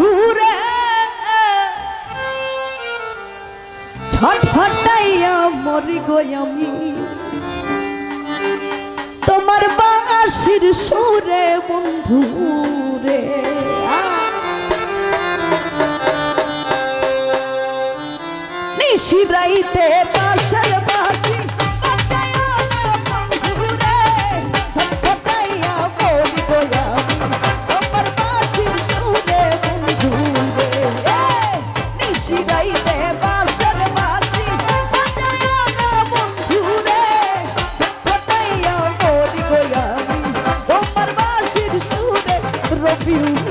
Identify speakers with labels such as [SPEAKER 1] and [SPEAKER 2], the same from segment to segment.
[SPEAKER 1] বন্ধুরে ছটফটাইয়া মরি গো আমি। তোমার বাঁশির সুরে বন্ধুরে নিশিরাইতে বাসর ছটফটাইয়া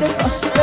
[SPEAKER 1] negócio.